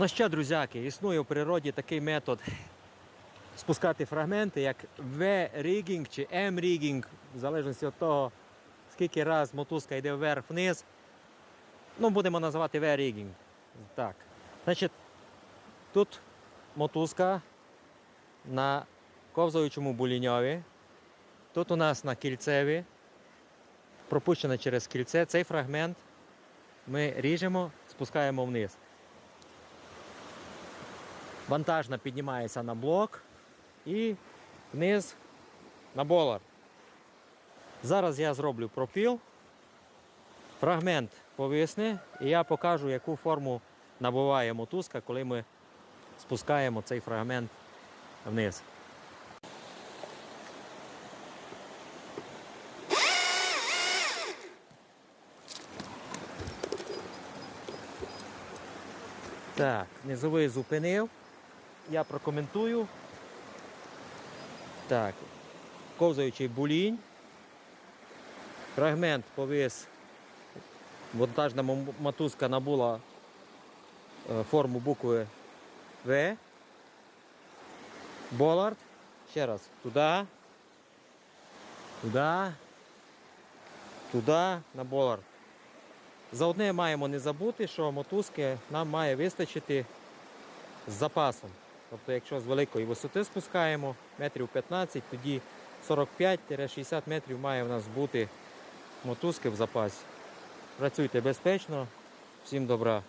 Ну що, друзяки, існує в природі такий метод спускати фрагменти, як V-rigging чи M-rigging, в залежності від того, скільки раз мотузка йде вверх-вниз. Ну, будемо називати V-rigging. Так. Значить, тут мотузка на ковзаючому буліньові. Тут у нас на кільцеві, пропущена через кільце. Цей фрагмент ми ріжемо, спускаємо вниз. Вантажна піднімається на блок і вниз на болар. Зараз я зроблю пропіл. Фрагмент повисне і я покажу, яку форму набуває мотузка, коли ми спускаємо цей фрагмент вниз. Так, низовий зупинив. Я прокоментую. Так, ковзаючий булінь. Фрагмент повис. Вантажна м- мотузка набула е, форму букви В. Болард. Ще раз. Туди. Туди. Туди на болард. За одне маємо не забути, що мотузки нам має вистачити з запасом. Тобто, якщо з великої висоти спускаємо метрів 15, тоді 45-60 метрів має в нас бути мотузки в запасі. Працюйте безпечно, всім добра.